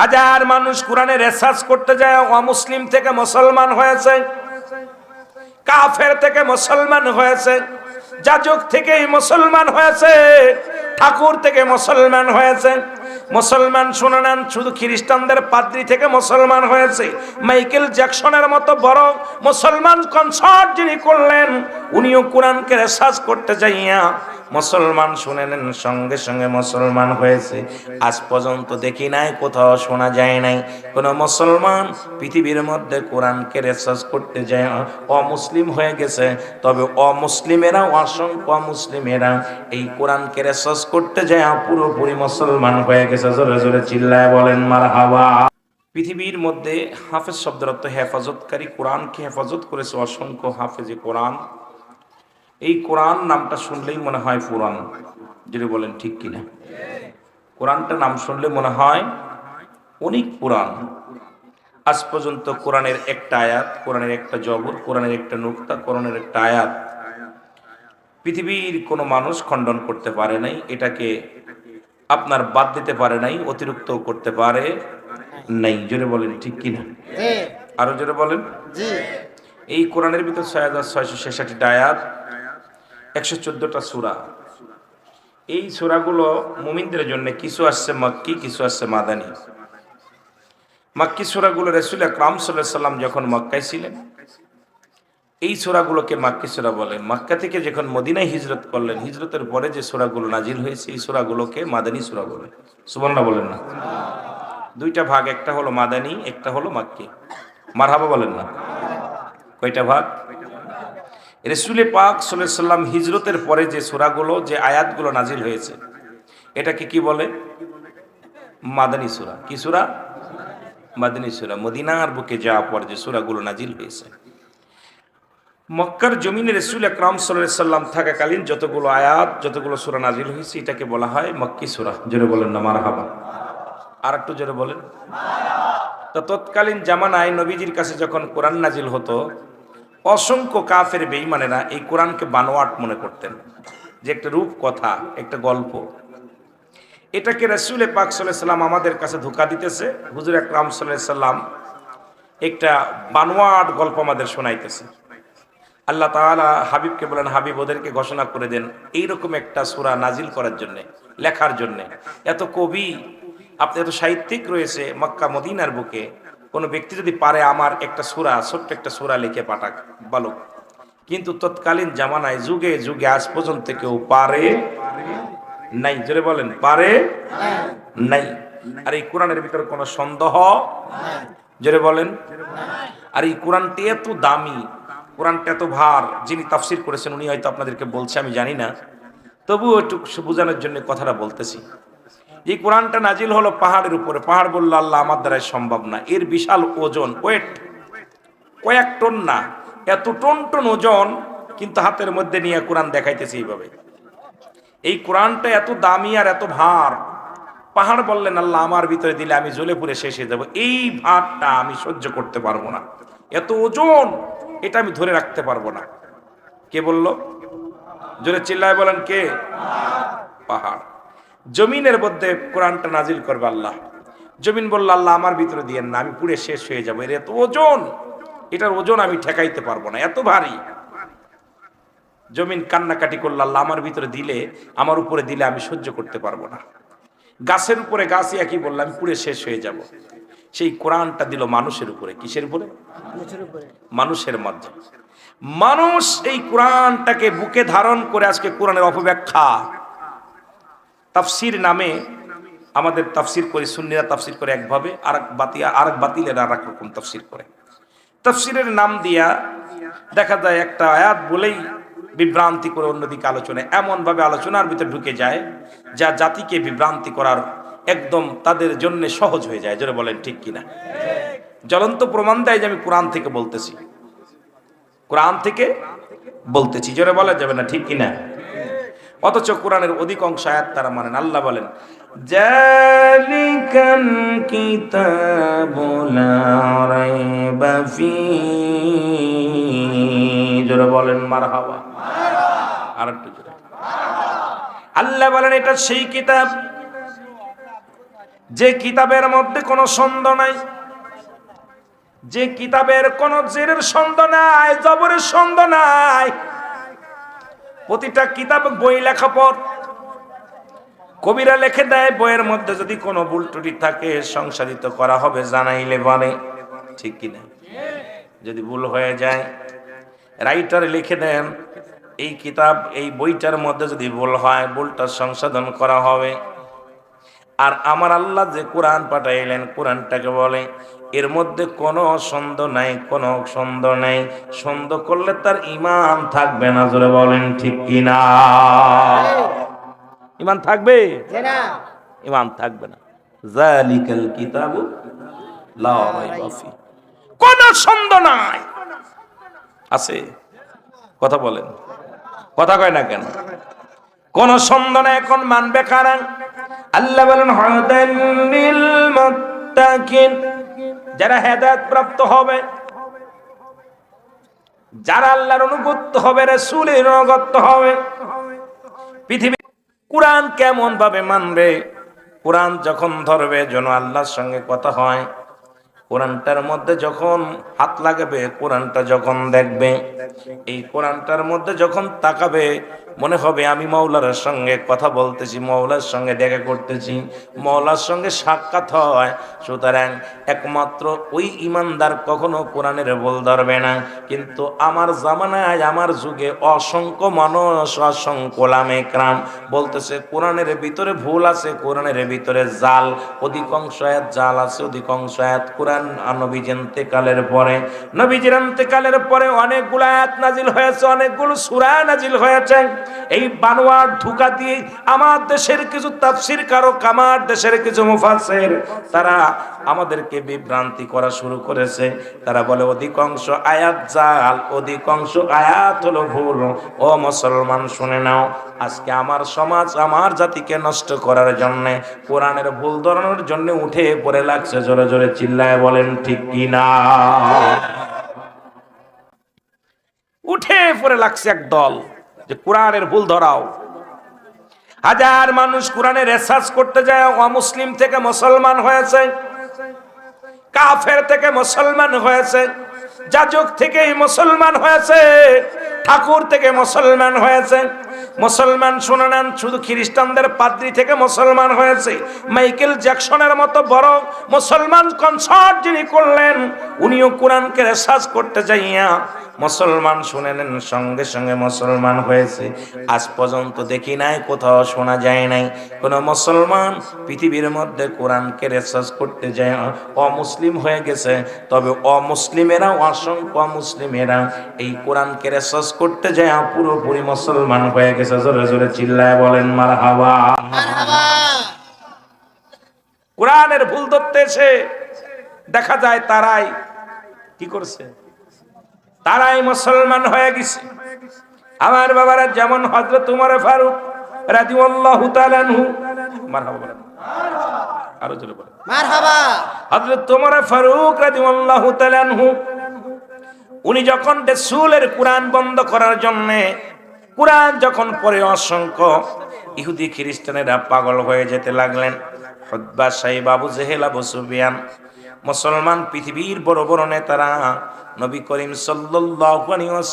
হাজার মানুষ কোরআনে রেসার্চ করতে যায়, অমুসলিম থেকে মুসলমান হয়েছে, কাফের থেকে মুসলমান হয়েছে, যাজক থেকে মুসলমান হয়েছে, ঠাকুর থেকে মুসলমান হয়েছে মুসলমান, শুনে নেন, শুধু খ্রিস্টানদের পাদ্রি থেকে মুসলমান হয়েছে। মাইকেল জ্যাকসনের মতো বড় মুসলমান কনসার্ট যিনি করলেন, উনিও কোরআনকে রেসার্চ করতে যাইয়া মুসলমান শুনে নেন, সঙ্গে সঙ্গে মুসলমান হয়েছে। আজ পর্যন্ত দেখি নাই, কোথাও শোনা যায় নাই। কোনো মুসলমান পৃথিবীর মধ্যে কোরআনকে রেসার্চ করতে যায়, অমুসলিম হয়ে গেছে। তবে অমুসলিমেরা, অসংখ্য অমুসলিমেরা এই কোরআনকে রেসার্চ করতে যায়, পুরোপুরি মুসলমান হয়ে গেছে। জোরে জোরে চিল্লায় বলেন, মার হাওয়া। পৃথিবীর মধ্যে হাফেজ শব্দের অর্থ হেফাজতকারী কোরআনকে হেফাজত করেছে অসংখ্য হাফেজে কোরআন। এই কোরআন নামটা শুনলেই মনে হয় পুরাণ যদি বলেন ঠিক কিনা। কোরআনটা নাম শুনলে মনে হয় অনেক পুরাণ আজ পর্যন্ত কোরআনের একটা আয়াত, কোরআনের একটা জবর, কোরআনের একটা নুক্তা, কোরআনের একটা আয়াত পৃথিবীর কোনো মানুষ খণ্ডন করতে পারে নাই। এটাকে আপনার বাদ দিতে পারে নাই অতিরিক্ত করতে পারে নাই। জোরে বলেন ঠিক কিনা? আরও জোরে বলেন। এই কোরআনের ভিতর ছয় হাজার ছয়শো ছেষট্টিটা আয়াত একশো চোদ্দটা সুরা। এই সুরাগুলো মুমিনদের জন্য কিছু আসছে মক্কি কিছু আসছে মাদানি। মাক্কি সুরাগুলো রসুল আকরাম সাল্লাহ সাল্লাম যখন মক্কায় ছিলেন এই সোরাগুলোকে মাক্কি সুরা বলে। মক্কা থেকে যখন মদিনায় হিজরত করলেন, হিজরতের পরে যে সোরাগুলো নাজিল হয়েছে, এই সোরাগুলোকে মাদানী সুরা বলে। সুবর্ণা বলেন না। দুইটা ভাগ, একটা হলো মাদানী, একটা হলো মাক্কি। মারহাবা বলেন না। কয়টা ভাগ? রসুলে পাক সাল্লাম হিজরতের পরে যে সোরাগুলো, যে আয়াতগুলো নাজিল হয়েছে, এটাকে কি বলে? মাদানী সুরা। কি সুরা? মাদানী সুরা। মদিনার বুকে যাওয়ার পর যে সুরাগুলো নাজিল হয়েছে। মক্কার জমিনে রসুল আকরাম সাল্লাম থাকাকালীন যতগুলো আয়াত, যতগুলো সুরা নাজিল হয়েছে, এটাকে বলা হয় মক্কি সুরা। জোরে বলেন না মার হাবা আর একটু জোরে বলেন। তো তৎকালীন জামানায় নবীজির কাছে যখন কোরআন নাজিল হতো, অসংখ্য কাফের বেইমানেরা এই কোরআনকে বানোয়াট মনে করতেন। যে একটা রূপ কথা, একটা গল্প। এটাকে রসুল পাক সাল্লাহ সাল্লাম আমাদের কাছে ধোকা দিতেছে। হুজুর আকরাম সাল্লাহ সাল্লাম একটা বানোয়াট গল্প আমাদের শোনাইতেছে। আল্লাহ তাআলা হাবিবকে বলেন, হাবিব, ওদেরকে ঘোষণা করে দেন এইরকম একটা সুরা নাজিল করার জন্য, লেখার জন্য। এত কবি, আপনি এত সাহিত্যিক রয়েছে মক্কা, মদিনার বুকে, কোনো ব্যক্তি যদি পারে আমার একটা সুরা, ছোট্ট একটা সুরা লিখে পাঠাক, বালক। কিন্তু তৎকালীন জামানায় যুগে যুগে আজ পর্যন্ত কেউ পারে নাই। জোরে বলেন, পারে নাই। আর এই কোরআনের ভিতরে কোনো সন্দেহ? জোরে বলেন। আর এই কোরআনটি এত দামি কোরআনটা এত ভার, যিনি তাফসির করেছেন, উনি হয়তো আপনাদেরকে বলছে, আমি জানি না। তবুও একটু বোঝানোর জন্য কথাটা বলতেছি। এই কোরআনটা নাজিল হলো পাহাড়ের উপরে। পাহাড় বলল, আল্লাহ আমার দ্বারাই সম্ভব না। এর বিশাল ওজন, ওয়েট, কয়েক টন না। এত টন টন ওজন, কিন্তু হাতের মধ্যে নিয়ে কোরআন দেখাইতেছে এইভাবে। এই কোরআনটা এত দামি আর এত ভার। পাহাড় বললেন, আল্লাহ আমার ভিতরে দিলে আমি জ্বলে পুড়ে শেষ হয়ে যাব। এই ভারটা আমি সহ্য করতে পারব না। এত ওজন এটা আমি ধরে রাখতে পারব না। কে বলল? জোরে চিল্লায় বলেন কে? পাহাড়। জমিনের মধ্যে কোরআনটা নাজিল করবে আল্লাহ। জমিন বলল, আল্লাহ আমার ভিতরে দিয়েন না, আমি পুড়ে শেষ হয়ে যাব। এর এত ওজন, এটার ওজন আমি ঠেকাইতে পারব না, এত ভারী। জমিন কান্নাকাটি করল, আল্লাহ আমার ভিতরে দিলে, আমার উপরে দিলে আমি সহ্য করতে পারব না। গাছের উপরে গাছ একই বললাম পুড়ে শেষ হয়ে যাব। সেই কোরআনটা দিল মানুষের উপরে। কিসের উপরে? মানুষের মাধ্যমে। মানুষ এই কোরআনটাকে বুকে ধারণ করে আজকে কোরআনের অপব্যাখ্যা। তাফসির নামে আমাদের তাফসির করে সুন্নিরা তাফসির করে একভাবে আর এক বাতি আর এক বাতিলের আর এক রকম তাফসির করে। তাফসিরের নাম দিয়া দেখা যায় একটা আয়াত বলেই বিভ্রান্তি করে অন্যদিকে আলোচনা এমনভাবে আলোচনার ভিতরে ঢুকে যায় যা জাতিকে বিভ্রান্তি করার একদম তাদের জন্য সহজ হয়ে যায় যারা বলেন ঠিক কিনা। জ্বলন্ত প্রমাণ দেয় যে আমি কোরআন থেকে বলতেছি। কোরআন থেকে বলতেছি, জোরে বলা যাবে না ঠিক কিনা। অথচ কোরআনের অধিকাংশ আয়াত তারা মানেন, আল্লাহ বলেন জোরে বলেন, মারহাবা। আর একটু জোরে। আল্লাহ বলেন, এটা সেই কিতাব যে কিতাবের মধ্যে কোনো ছন্দ নাই, যে কিতাবের কোন জেরের ছন্দ নাই, জবরের ছন্দ নাই, প্রতিটা কিতাব বই লেখা পর কবিরা লিখে দেয়, বইয়ের মধ্যে যদি কোনো ভুল ত্রুটি থাকে সংসারিত করা হবে, জানাইলে বলে। ঠিক কিনা? যদি ভুল হয়ে যায়, রাইটার লিখে দেন, এই কিতাব, এই বইটার মধ্যে যদি ভুল হয়, ভুলটা সংশোধন করা হবে। আর আমার আল্লাহ যে কোরআন পাঠাইলেন কোরআনটাকে বলে এর মধ্যে কোনো সন্দেহ নাই কোনো সন্দেহ নাই। সন্দেহ করলে তার ইমান থাকবে না জোরে বলেন ঠিক কিনা? ইমান থাকবে? ইমান থাকবে না। জালিকাল কিতাবু লা কোন সন্দেহ নাই। আছে? কথা বলেন। কথা কয় না কেন? কোন সন্দেহ নাই এখন মানবে কারণ আল্লাহ বলেন যারা হেদায়েত প্রাপ্ত হবে, যারা আল্লাহর অনুগত হবে, রাসূলের অনুগত হবে, পৃথিবী কোরআন কেমন ভাবে মানবে? কোরআন যখন ধরবে, যেন আল্লাহর সঙ্গে কথা হয়। কোরআনটার মধ্যে যখন হাত লাগাবে, কোরআনটা যখন দেখবে, এই কোরআনটার মধ্যে যখন তাকাবে, মনে হবে আমি মৌলার সঙ্গে কথা বলতেছি মৌলার সঙ্গে দেখা করতেছি মৌলার সঙ্গে সাক্ষাৎ হয়। সুতরাং একমাত্র ওই ইমানদার কখনো কোরআনের বল ধরবে না। কিন্তু আমার জামানায়, আমার যুগে অসংখ্য মানুষ, অসংখ্য লামেকরাম বলতেছে, কোরআনের ভিতরে ভুল আছে, কোরআনের ভিতরে জাল। অধিকাংশ জাল আছে, অধিকাংশ কোরআন নবীজ পরে, নবীজির পরে অনেকগুলো আয়াত নাজিল হয়েছে, অনেকগুলো সূরা নাজিল হয়েছে। এই বানোয়ার ধোকা দিয়ে আমার দেশের কিছু তাফসির কারক, আমার দেশের কিছু মুফাসসির, তারা আমাদেরকে বিভ্রান্তি করা শুরু করেছে। তারা বলে, অধিকাংশ আয়াত জাল, অধিকাংশ আয়াত হলো ভুল। ও মুসলমান, শুনে নাও, আজকে আমার সমাজ আমার জাতিকে নষ্ট করার জন্য, কোরআনের ভুল ধরানোর জন্য উঠে পড়ে লাগছে, জোরে জোরে চিল্লায় বলেন ঠিক কি না উঠে পড়ে লাগছে এক দল যে, কোরআনের ভুল ধরাও। হাজার মানুষ কোরআনের রেসার্চ করতে যায়, অমুসলিম থেকে মুসলমান হয়েছে, কাফের থেকে মুসলমান হয়েছে, যাজক থেকে মুসলমান হয়েছে, ঠাকুর থেকে মুসলমান হয়েছে। মুসলমান, শুনে নেন, শুধু খ্রিস্টানদের পাদ্রি থেকে মুসলমান হয়েছে। মাইকেল জ্যাকসনের মতো বড় মুসলমান কনসার্ট যিনি করলেন, উনিও কোরআনকে রেসার্চ করতে যাইয়া মুসলমান, শুনে নেন, সঙ্গে সঙ্গে মুসলমান হয়েছে। আজ পর্যন্ত দেখি নাই, কোথাও শোনা যায় নাই। কোনো মুসলমান পৃথিবীর মধ্যে কোরআনকে রেসার্চ করতে যায়, অমুসলিম হয়ে গেছে। তবে অমুসলিমেরা, অসংখ্য অমুসলিমেরা এই কোরআনকে রেসার্চ করতে যায়, পুরোপুরি মুসলমান হয়ে গেছে জোরে জোরে চিল্লায় বলেন মার হাওয়া কোরআনের ভুল ধরতে এসে দেখা যায় তারাই কি করছে? তারাই মুসলমান হয়ে গেছে। আমার বাবারা যেমন হজরত উমর ফারুক বলেন। আরও জোরে বলেন। মারহাবা। হযরত ওমর ফারুক রাদিয়াল্লাহু তাআলা আনহু উনি যখন রাসূলের কোরআন বন্ধ করার জন্য কোরআন যখন পড়ে অসংখ্য, ইহুদি খ্রিস্টানেরা পাগল হয়ে যেতে লাগলেন। হদ্বা সাহেব আবু জেহেল, আবু সুফিয়ান, মুসলমান পৃথিবীর বড় বড় নেতারা নবী করিম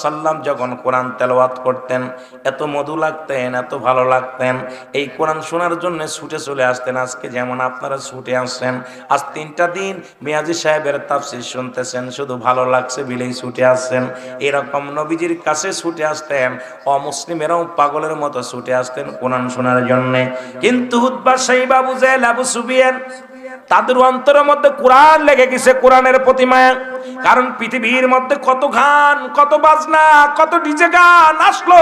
সাল্লাম যখন কোরআন তেলাওয়াত করতেন, এত মধু লাগতেন, এত ভালো লাগতেন, এই কোরআন শোনার জন্য ছুটে চলে আসতেন। আজকে যেমন আপনারা ছুটে আসছেন, আজ তিনটা দিন মিয়াজি সাহেবের তাফসির শুনতেছেন, শুধু ভালো লাগছে বিলেই ছুটে আসছেন। এরকম নবীজির কাছে ছুটে আসতেন, অমুসলিমেরাও পাগলের মতো ছুটে আসতেন কোরআন শোনার জন্যে। কিন্তু তাদের অন্তরের মধ্যে কোরআন লেগে গেছে কোরআনের প্রতিমায়। কারণ পৃথিবীর মধ্যে কত গান, কত বাজনা, কত ডিজে গান আসলো।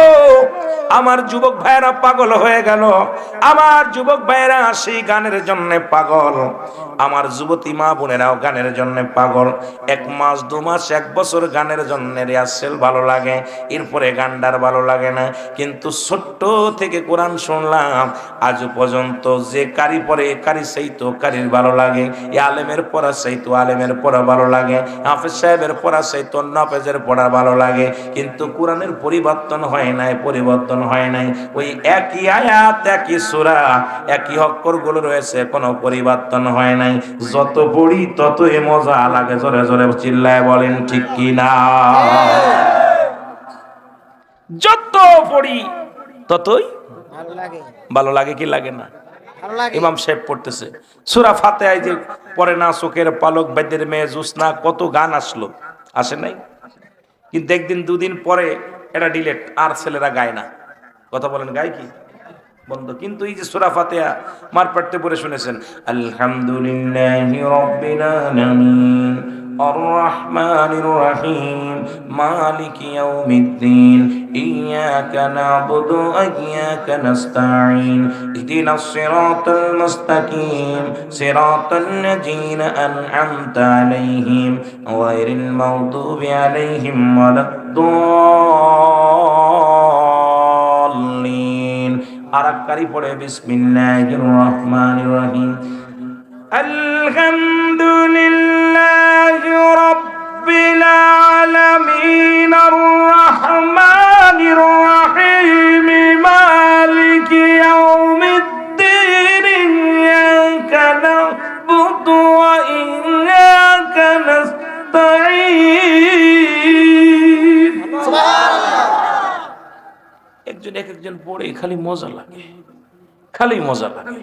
আমার যুবক ভাইয়েরা পাগল হয়ে গেল। আমার যুবক ভাইয়েরা সেই গানের জন্য পাগল। আমার যুবতী মা বোনেরাও গানের জন্য পাগল। এক মাস, দু মাস, এক বছর গানের জন্য রিহার্সেল ভালো লাগে, এরপরে গানটার ভালো লাগে না। কিন্তু ছোট্ট থেকে কোরআন শুনলাম, আজ পর্যন্ত যে কারি পরে, কারি সেই তো কারির ভালো লাগে এ আলেমের পড়া সেই তো আলেমের পড়া ভালো লাগে হাফেজ সাহেবের পড়া সেই তন্ন হাফেজের পড়া ভালো লাগে কিন্তু কোরআনের পরিবর্তন হয় নাই পরিবর্তন হয় নাই। ওই একই আয়াত একই সূরা একই অক্ষরগুলো রয়েছে কোনো পরিবর্তন হয় নাই। যত পড়ি ততই মজা লাগে জোরে জোরে চিল্লায় বলেন ঠিক কি না যত পড়ি ততই ভালো লাগে। ভালো লাগে কি লাগে না? ইমাম সাহেব পড়তেছে। সুরা ফাতে যে পরে না, চোখের পালক বেদের মেয়ে জুসনা কত গান আসলো। আসে নাই? কিন্তু একদিন দুদিন পরে এটা ডিলেট আর ছেলেরা গায় না। কথা বলেন, গায় কি? বন্ধ। কিন্তু এই যে সুরা ফাতেহা, মার পাড়তে পড়ে শুনেছেন, আলহামদুলিল্লাহি রাব্বিল আলামিন আর রাহমানির রাহিম, মালিক ইয়াউমিদ্দিন ইyyaka না'বুদু ওয়া ইyyaka নাস্তাঈন ইহদিনাস সিরাতাল মুস্তাকিম, সিরাতাল লাযীনা আন'আমতা আলাইহিম, গায়রিল মাগদুবি আলাইহিম ওয়ালাদ আরাবকারী পড়ে বিসমিল্লাহির রহমানির রহিম আলহামদুলিল্লাহি রাব্বিল আলামিন আর রহমানির রহিম মালিকি ইয়াউমিদ্দিন ইয়াকা নাবুদু ওয়া ইয়াকা নাস্তাঈন এক একজন পড়ে খালি মজা লাগে। খালি মজা লাগে।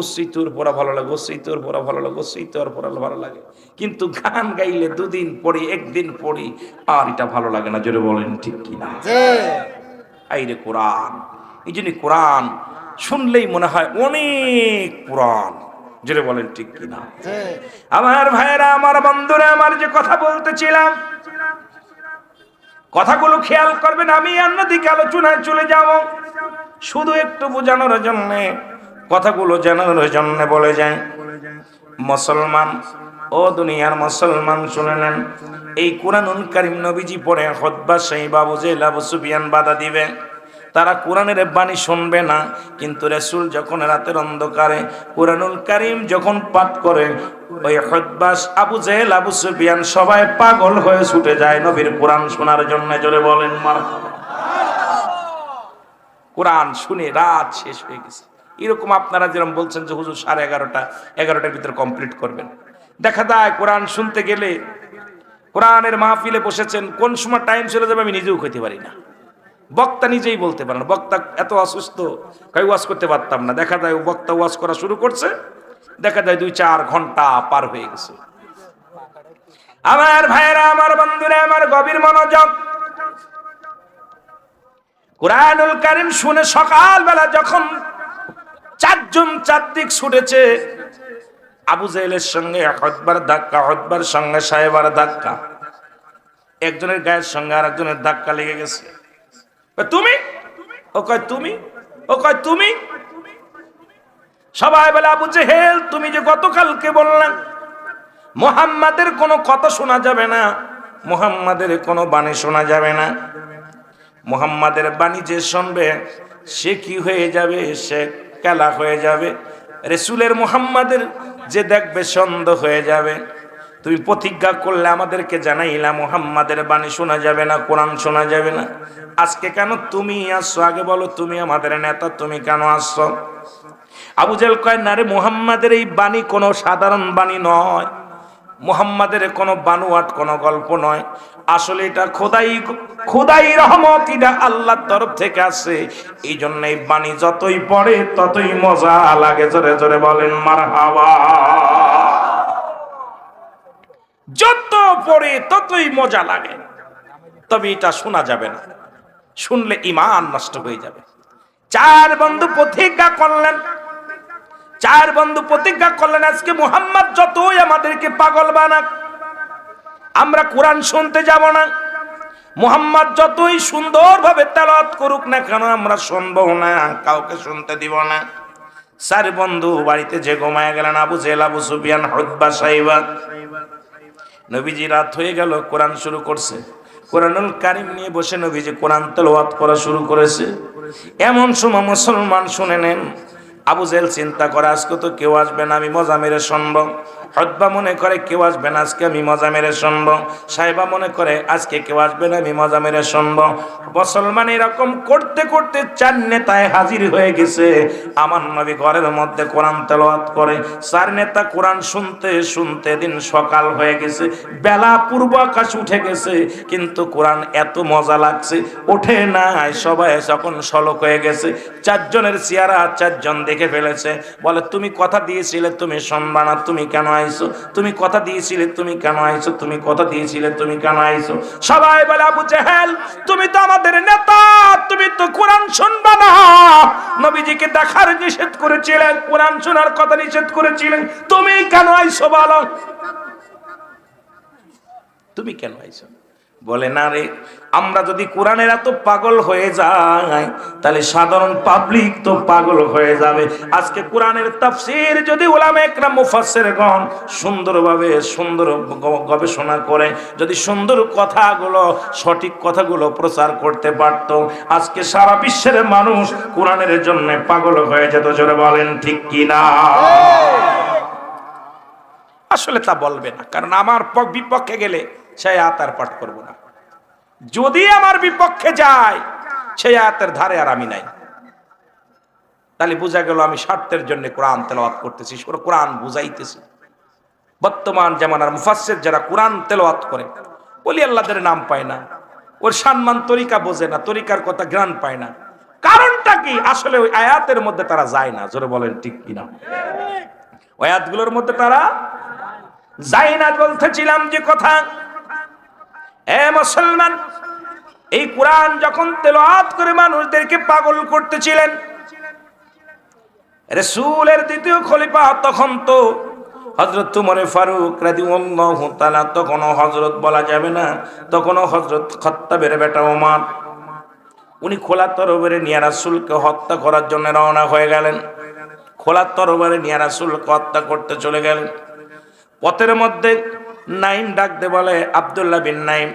ওসি তোর পড়া ভালো লাগে ওসি তোর পড়া ভালো লাগে ওসি তোর পড়া ভালো লাগে। কিন্তু গান গাইলে দুদিন পড়ি একদিন পড়ি আর এটা ভালো লাগে না জোরে বলেন ঠিক কি না যে আইরে কোরআন। এই জন্য কোরআন শুনলেই মনে হয় অনেক কোরআন জোরে বলেন ঠিক কি না যে আমার ভাইয়েরা আমার বন্ধুরা আমার যে কথা বলতেছিলাম কথাগুলো খেয়াল করবেন, আমি অন্যদিকে আলোচনায় চলে যাব। শুধু একটু বোঝানোর জন্য, কথাগুলো জানানোর জন্য বলে যায় মুসলমান, ও দুনিয়ার মুসলমান, শুনে নেন, এই কোরআন কারিম নবীজি পড়ে হতবা সেই বাবু জেলা সুবিয়ান বাধা দিবে। তারা কোরআনের বাণী শুনবে না। কিন্তু রসুল যখন রাতের অন্ধকারে কোরআনুল কারিম যখন পাঠ করে, ওই আবু জেল আবু সুফিয়ান সবাই পাগল হয়ে ছুটে যায় নবীর কোরআন শোনার জন্য। জোরে বলেন মার কোরআন শুনে রাত শেষ হয়ে গেছে। এরকম আপনারা যেরকম বলছেন যে হুজুর সাড়ে এগারোটা, এগারোটার ভিতরে কমপ্লিট করবেন। দেখা যায় কোরআন শুনতে গেলে কোরআনের মাহফিলে বসেছেন, কোন সময় টাইম চলে যাবে আমি নিজেও খেতে পারি না। বক্তা নিজেই বলতে পারে না। বক্তা এত অসুস্থ, কাই ওয়াজ করতে পারতাম না। দেখা যায় বক্তা ওয়াজ করা শুরু করছে, দেখা যায় দুই চার ঘণ্টা পার হয়ে গেছে। আমার ভাইয়েরা, আমার বন্ধুরা, আমার গভীর মনোযোগ। কোরআনুল কারিম শুনে সকালবেলা যখন চারজন চারদিক ছুটেছে, আবু জাহেলের সঙ্গে হতবার ধাক্কা, হতবার সঙ্গে সাহেবার ধাক্কা। একজনের গায়ের সঙ্গে আর একজনের ধাক্কা লেগে গেছে। তুমি? ও কয়, তুমি? ও কয়, তুমি? সবাই বলে, আবু জেহেল, তুমি যে গতকালকে বললেন মোহাম্মাদের কোনো কথা শোনা যাবে না, মোহাম্মদের কোনো বাণী শোনা যাবে না। মোহাম্মাদের বাণী যে শুনবে, সে কি হয়ে যাবে? সে কেলা হয়ে যাবে। রেসুলের মোহাম্মদের যে দেখবে, সন্দেহ হয়ে যাবে। তুমি প্রতিজ্ঞা করলে আমাদেরকে জানাইলা, মোহাম্মদের বাণী শোনা যাবে না, কোরআন শোনা যাবে না। আজকে কেন তুমি আসছো? আগে বলো, তুমি আমাদের নেতা, তুমি কেন আসছো? আবু জেল কয়, না রে, মোহাম্মদের এই বাণী কোনো সাধারণ বাণী নয়। মোহাম্মদের কোনো বানুয়াট, কোনো গল্প নয়। আসলে এটা খোদাই খোদাই রহমত, এটা আল্লাহর তরফ থেকে আসে এই জন্য এই বাণী যতই পড়ে, ততই মজা লাগে। জোরে জোরে বলেন মার হাওয়া যত পড়ে ততই মজা লাগে। তবে এটা শোনা যাবে না। শুনলে ইমান নষ্ট হয়ে যাবে। চার বন্ধু প্রতিজ্ঞা করলেন। চার বন্ধু প্রতিজ্ঞা করলেন, আজকে মুহাম্মদ যতই আমাদেরকে পাগল বানাক, আমরা কোরআন শুনতে যাব না। মুহাম্মদ যতই সুন্দরভাবে তেলাওয়াত করুক না কেন, আমরা শুনব না, কাউকে শুনতে দিব না। চার বন্ধু বাড়িতে যে ঘুমায় গেলেন, আবু জেল আবু সুবিয়ান হদ্বা সাইবা। নবীজি রাত হয়ে গেল, কোরআন শুরু করছে। কোরআনুল কারিম নিয়ে বসে নবীজি কোরআন তেলাওয়াত করা শুরু করেছে। এমন সময় মুসলমান শুনে নেন, আবু জেল চিন্তা করে, আজকে তো কেউ আসবে না, আমি মজা মেরে শুনব। হতবা মনে করে কেউ আসবে না, আজকে আমি মজা মেরে শুনব। সাহেবা মনে করে আজকে কেউ আসবে না, আমি মজা মেরে শুনব। মুসলমান এরকম করতে করতে চার নেতায় হাজির হয়ে গেছে। আমার নবী ঘরের মধ্যে কোরআন তেলাওয়াত করে। চার নেতা কোরআন শুনতে শুনতে দিন সকাল হয়ে গেছে, বেলা পূর্ব আকাশ উঠে গেছে, কিন্তু কোরআন এত মজা লাগছে, ওঠে নাই, সবাই যখন সলক হয়ে গেছে, চারজনের চেয়ারা চারজন দেখে ফেলেছে। বলে, তুমি কথা দিয়েছিলে, তুমি শুনবা না, তুমি কেন আইছো? তুমি কথা দিয়েছিলে, তুমি কেন আইছো? তুমি কথা দিয়েছিলে, তুমি কেন আইছো? সবাই বলে, আবু জেহেল, তুমি তো আমাদের নেতা, তুমি তো কোরআন শুনবা না। নবীজিকে দেখার নিষেধ করেছিলেন, কোরআন শোনার কথা নিষেধ করেছিলেন। তুমি কেন আইছো বলো? তুমি কেন আইছো? বলে না রে আমরা যদি কোরআনের এত পাগল হয়ে যাই তাহলে সাধারণ পাবলিক তো পাগল হয়ে যাবে। আজকে কোরআনের তাফসির যদি ওলামে মুফাসসির গণ সুন্দরভাবে সুন্দর গবেষণা করে যদি সুন্দর কথাগুলো সঠিক কথাগুলো প্রচার করতে পারত আজকে সারা বিশ্বের মানুষ কোরআনের জন্য পাগল হয়ে যেত জোরে বলেন ঠিক কি না? আসলে তা বলবে না কারণ আমার বিপক্ষে গেলে সে আয়াতার পাঠ করব না। যদি আমার বিপক্ষে যায় সেই আয়াতের ধারে আর আমি নাই। তাহলে বোঝা গেল আমি স্বার্থের জন্য কোরআন তেলাওয়াত করতেছি কোরআন বুঝাইতেছি। বর্তমান জামানার মুফাসসির যারা কোরআন তেলাওয়াত করে, বলি আল্লাহদের নাম পায় না। ওর সম্মান তরিকা বোঝে না, তরিকার কথা জ্ঞান পায় না। কারণটা কি? আসলে ওই আয়াতের মধ্যে তারা যায় না, জোরে বলেন ঠিক কিনা? আয়াতগুলোর মধ্যে তারা যায় না, বলতেছিলাম যে কথা। এ মুসলমান, এই কোরআন যখন তেলাওয়াত করে মানুষদেরকে পাগল করতেছিলেন, রসুলের দ্বিতীয় খলিফা তখন তো হজরত তুমরে ফারুক রাদিউল্লাহু তাআলা, তখনও হজরত বলা যাবে না, তখনও হজরত খত্তাবের বেটা ওমান, উনি খোলা তরবারে নিয়ে রাসূলকে হত্যা করার জন্য রওনা হয়ে গেলেন। খোলা তরবারে নিয়ে হত্যা করতে চলে গেলেন। পথের মধ্যে নাইম ডাকতে বলে আব্দুল্লাহ বিন নাইম।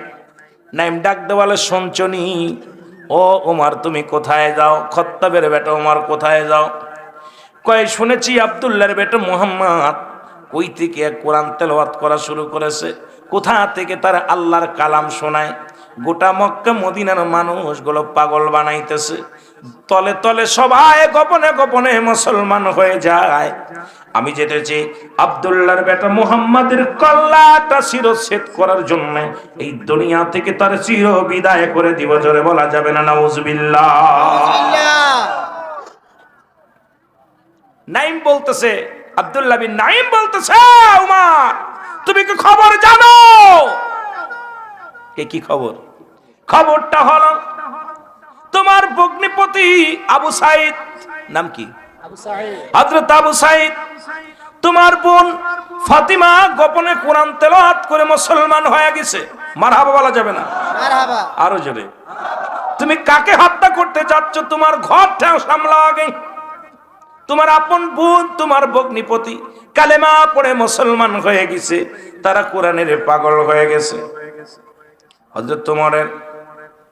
নাইম ডাকতে বলে সঞ্চনি ও ওমার তুমি কোথায় যাও? খত্তাবের বেটা ওমার কোথায় যাও? কয়, শুনেছি আব্দুল্লাহর বেটা মোহাম্মদ ওই থেকে কোরআন তেলাওয়াত করা শুরু করেছে? কোথা থেকে তার আল্লাহর কালাম শোনায়? গোটা মক্কা মদিনার মানুষগুলো পাগল বানাইতেছে। তলে তলে সবাই গোপনে গোপনে মুসলমান হয়ে যায়। আমি যেতেছি আব্দুল্লাহর বেটা মুহাম্মাদের কল্লাটা শিরচ্ছেদ করার জন্য। এই দুনিয়া থেকে তার চির বিদায় করে দিব, জোরে বলা যাবে না, নাউজুবিল্লাহ। নাইম বলতেছে, আব্দুল্লাহ বিন নাইম বলতেছে, উমার, তুমি কি খবর জানো? এ কি খবর? খবরটা হলো, তোমার ভগ্নিপতি আবু সাইদ, নাম কি? হযরত আবু সাইদ তোমার বোন ফাতিমা গোপনে কোরআন তেলাওয়াত করে মুসলমান হয়ে গেছে। মারহাবা বলা যাবে না। আরও জোরে। তুমি কাকে হত্যা করতে যাচ্ছ তোমার ঘর ঠেও সামলাও আগে। তোমার আপন বোন তোমার ভগ্নিপতি কালেমা পড়ে মুসলমান হয়ে গেছে। তারা কোরআনের পাগল হয়ে গেছে। হজরত তোমারের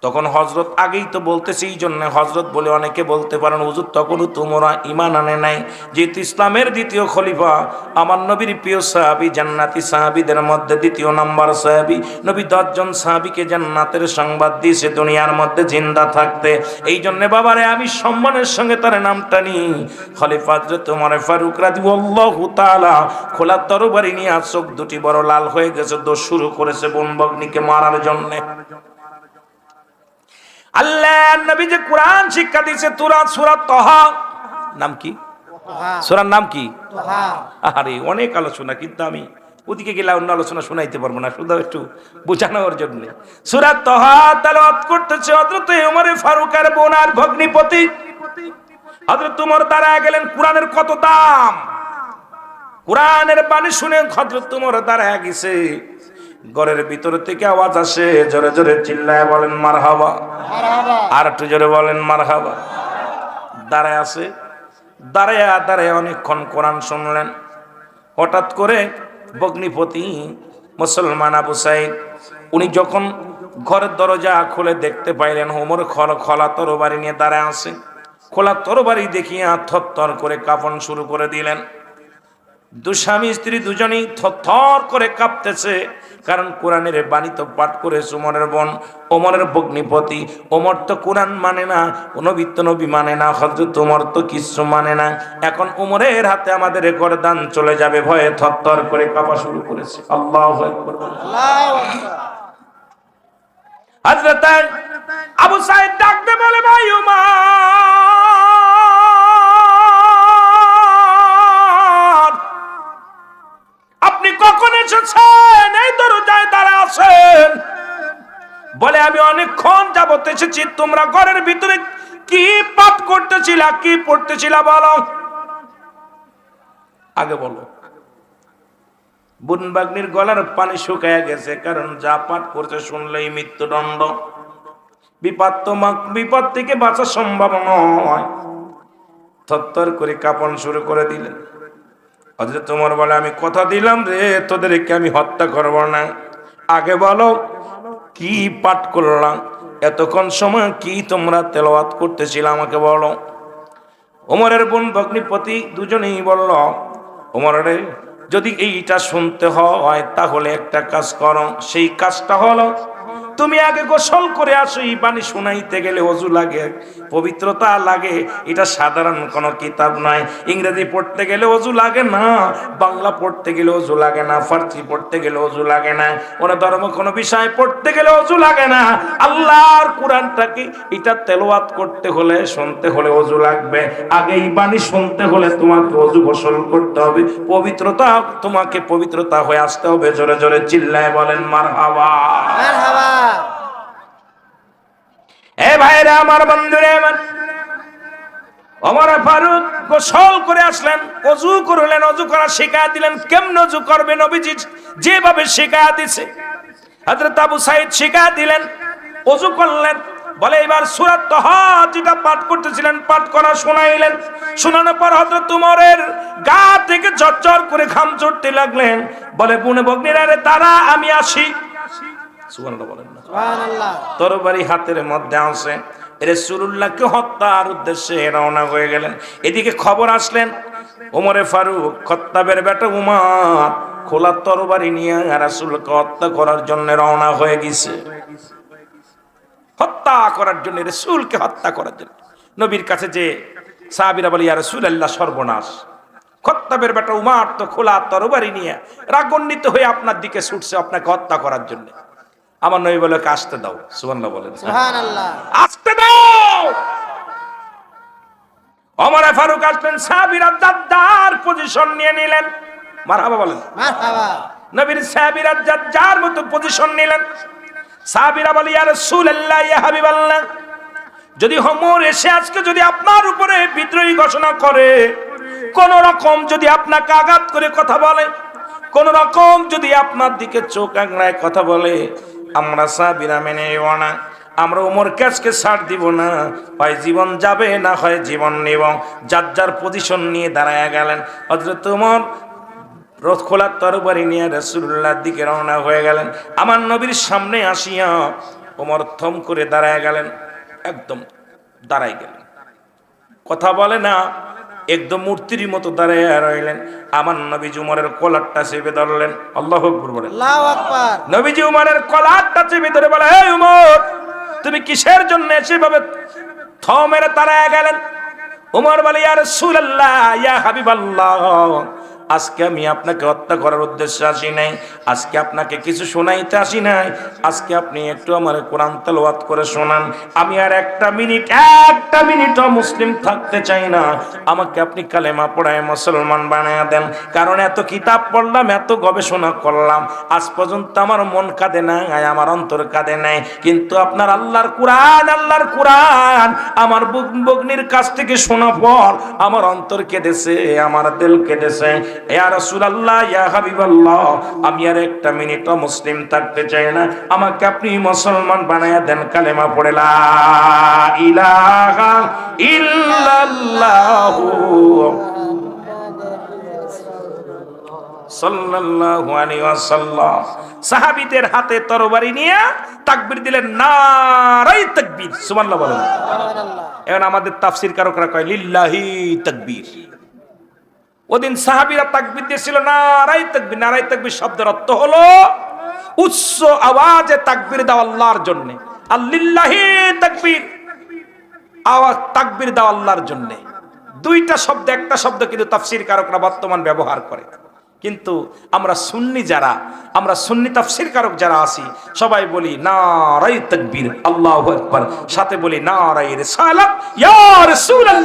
তখন হজরত আগেই তো বলতেছে, এই জন্য হজরত বলে অনেকে বলতে পারেন, হুজুর, তখনও তোমরা ইমান আনে নাই। যেহেতু ইসলামের দ্বিতীয় খলিফা, আমার নবীর প্রিয় সাহাবি জান্নাতি সাহাবিদের মধ্যে দ্বিতীয় নাম্বার সাহাবি। নবী দশজন সাহাবিকে জান্নাতের সংবাদ দিয়েছে, দুনিয়ার মধ্যে জিন্দা থাকতে। এই জন্যে বাবারে, আমি সম্মানের সঙ্গে তার নামটা নিই। খলিফা তোমার ফারুক রাজি আল্লাহু তাআলা খোলা তরবারি নিয়ে চোখ দুটি বড় লাল হয়ে গেছে, দোষ শুরু করেছে বোন ভগ্নিকে মারার জন্যে। আল্লাহ নবী যে কোরআন শিক্ষা দিয়েছে তুরা সুরা তহা। নাম কি? সুরার নাম কি? আরে অনেক আলোচনা কিন্তু আমি ওদিকে গেলে অন্য আলোচনা শোনাইতে পারব না শুধু একটু বোঝানোর জন্য। সুরাত তহা তালাওয়াত করতেছে হযরত ওমর ফারুক আর বোন আর ভগ্নিপতি। হযরত ওমর দাঁড়ায় গেলেন কোরআনের কত দাম? কোরআনের বাণী শুনে হযরত ওমর দাঁড়ায় গেছে। ঘরের ভিতর থেকে আওয়াজ আসে জোরে জোরে চিল্লায় বলেন মারহাবা। মারহাবা। আর একটু জোরে বলেন মারহাবা। দাঁড়ায় আছে দাঁড়ায় দাঁড়ায় অনেকক্ষণ কোরআন শুনলেন। হঠাৎ করে বগ্নিপতি মুসলমান আবু সাইদ উনি যখন ঘরের দরজা খুলে দেখতে পাইলেন হোমর খল খলা তরবারি নিয়ে দাঁড়ায় আছে। খোলা তরবারি দেখিয়া থরথর করে কাফন শুরু করে দিলেন। দুস্বামী স্ত্রী দুজনেই থরথর করে কাঁপতেছে। কারণ কোরআনের বাণী তো পাঠ করেছে ওমরের বোন ওমরের ভগ্নিপতি। ওমর তো কোরআন মানে না নবিত্য নবী মানে না হজরত ওমর তো কিছু মানে না। এখন ওমরের হাতে আমাদের রেকর্ড দান চলে যাবে ভয়ে থরথর করে কাঁপা শুরু করেছে। আল্লাহ হজরত আবু সাহেব ডাকতে বলে ভাই উমার কখন এসেছেন? এই দরজায় দাঁড়া আছেন। বলে, আমি অনেকক্ষণ যাবত এসেছি। তোমরা ঘরের ভিতরে কি পাপ করতেছিলা, কি পড়তেছিলা বলো? আগে বলো। বুনবাগ্নির গলার পানি শুকায় গেছে, কারণ যা পাঠ করছে শুনলেই মৃত্যুদণ্ড। বিপদ তোমাক বিপদ থেকে বাঁচা সম্ভব নয় থরথর করে কাপন শুরু করে দিলেন। অথচ তোমার বলে, আমি কথা দিলাম রে, তোদেরকে আমি হত্যা করব না। আগে বলো, কি পাঠ করলাম? এতক্ষণ সময় কি তোমরা তেলাওয়াত করতেছিল আমাকে বলো। ওমরের বোন ভগ্নিপতি দুজনেই বলল, ওমরে যদি এইটা শুনতে হয়, তাহলে একটা কাজ করো। সেই কাজটা হলো তুমি আগে গোসল করে আসো, এই বাণী শোনাইতে গেলে অজু লাগে, পবিত্রতা লাগে। এটা সাধারণ কোনো কিতাব নয়। ইংরেজি পড়তে গেলে অজু লাগে না, বাংলা পড়তে গেলে অজু লাগে না, ফার্সি পড়তে গেলে অজু লাগে না, কোনো ধর্ম, কোনো বিষয় পড়তে গেলে অজু লাগে না। আল্লাহর কোরআনটাকে এটা তেলোয়াত করতে হলে, শুনতে হলে অজু লাগবে। আগে এই বাণী শুনতে হলে তোমাকে অজু গোসল করতে হবে। পবিত্রতা তোমাকে পবিত্রতা হয়ে আসতে হবে। জোরে জোরে চিল্লায় বলেন মার হাওয়া এ ভাইরা আমার বন্ধুরে, আমার অমর ফারুক গোসল করে আসলেন, অজু করলেন, অজু করা শেখা দিলেন, কেমন অজু করবে নবীজি? যেভাবে শেখা দিছে। হযরত আবু সাইদ শেখা দিলেন, অজু করলেন, বলে এবার সুরাত তহা যেটা পাঠ করতেছিলেন, পাঠ করা শোনাইলেন। শোনানোর পর হযরত উমরের গা থেকে ঝরঝর করে ঘাম চড়তে লাগলেন। বলে বুনে বগ্নিরা রে তারা আমি আসি। সুবহানাল্লাহ বলেন না। সুবহানাল্লাহ। তরবারি হাতের মধ্যে আছে হত্যার উদ্দেশ্যে রওনা হয়ে গেলেন। এদিকে খবর আসলেন ওমরে ফারুক খত্তাবের বেটা উমার খোলা তরবারি নিয়ে রাসুলকে হত্যা করার জন্য রওনা হয়ে গেছে। হত্যা করার জন্য রসুলকে হত্যা করার জন্য। নবীর কাছে যে সাহাবিরা বলি ইয়া আল্লাহ সর্বনাশ। খত্তাবের বেটা উমার তো খোলা তরবারি নিয়ে রাগান্বিত হয়ে আপনার দিকে ছুটছে আপনাকে হত্যা করার জন্য। আমার নবী বলে "ওকে আসতে দাও। সুবহানাল্লাহ বলেন। সুবহানাল্লাহ। আসতে দাও। অমর ফারুক আসলেন সাহাবীরা দাদ্দার পজিশন নিয়ে নিলেন। মারহাবা বলেন। মারহাবা। নবীর সাহাবীরা যার মতো পজিশন নিলেন। সাহাবীরা বলি ইয়া রাসূলুল্লাহ ইয়া হাবিবাল্লাহ যদি হমর এসে আজকে যদি আপনার উপরে বিদ্রোহী ঘোষণা করে কোন রকম যদি আপনাকে আঘাত করে কথা বলে কোন রকম যদি আপনার দিকে চোখ আংড়ায় কথা বলে আমরা সাহাবীরা মেনে নেব না। আমরা ওমর কাজকে ছাড় দিব না। হয় জীবন যাবে না, হয় জীবন নেব। যার যার পজিশন নিয়ে দাঁড়ায় গেলেন। হজরত ওমর রথ খোলার তরবারি নিয়ে রসুল্লাহর দিকে রওনা হয়ে গেলেন। আমার নবীর সামনে আসিয়া ওমর থম করে দাঁড়ায় গেলেন। একদম দাঁড়াই গেলেন। কথা বলে না একদম মূর্তির মতো দাঁড়াইয়া রইলেন। আমার নবী উমরের কলারটা চেপে ধরলেন। আল্লাহ বলেন। নবীজি উমরের কলারটা চেপে ধরে বলে হে উমর তুমি কিসের জন্য সেভাবে থ মেরে তাড়ায় গেলেন? উমর বলে ইয়া রাসূলুল্লাহ ইয়া হাবিবাল্লাহ। আজকে আমি আপনাকে হত্যা করার উদ্দেশ্যে আসি নাই। আজকে আপনাকে কিছু শোনাইতে আসি নাই। আজকে আপনি একটু আমার কোরআন তেলাওয়াত করে শোনান। আমি আর একটা মিনিট, একটা মিনিটও মুসলিম থাকতে চাই না। আমাকে আপনি কালেমা পড়ায় মুসলমান বানায় দেন। কারণ এত কিতাব পড়লাম, এত গবেষণা করলাম। আজ পর্যন্ত আমার মন কাঁদে নাই আমার অন্তর কাঁদে নাই। কিন্তু আপনার আল্লাহর কোরআন আল্লাহর কোরআন আমার বগ্নির কাছ থেকে শোনা পর আমার অন্তর কেঁদেছে, আমার দিল কেঁদেছে। ইয়া রাসূলুল্লাহ ইয়া হাবিবাল্লাহ আমি আর একটা মিনিটও মুসলিম থাকতে চাই না। আমাকে আপনি মুসলমান বানায়া দেন কালেমা পড়ে লা ইলাহা ইল্লাল্লাহু সাল্লাল্লাহু আলাইহি ওয়াসাল্লাম। সাহাবীদের হাতে তরবারি নিয়ে তাকবীর দিলেন নারাই তাকবীর। সুবহানাল্লাহ বলেন। এখন আমাদের তাফসীর কারকরা কয় লিল্লাহি তাকবীর। ওদিন সাহাবীরা তাকবীর দিয়েছিল নারাই তাকবীর নারাই তাকবীর শব্দের অর্থ হলো উচ্চ আওয়াজে তাকবীর দাও আল্লাহর জন্য। আল্লিল্লাহি তাকবীর, আওয়াজ তাকবীর দাও আল্লাহর জন্য। দুইটা শব্দ, একটা শব্দ কিন্তু তাফসীর কারকরা বর্তমান ব্যবহার করে। কিন্তু আমরা সুন্নি যারা, আমরা সুন্নি তাফসীর কারক যারা আছি, সবাই বলি নারাই তাকবীর, আল্লাহু আকবার। সাথে বলি নারাই রিসালাত, ইয়া রাসূলুল্লাহ।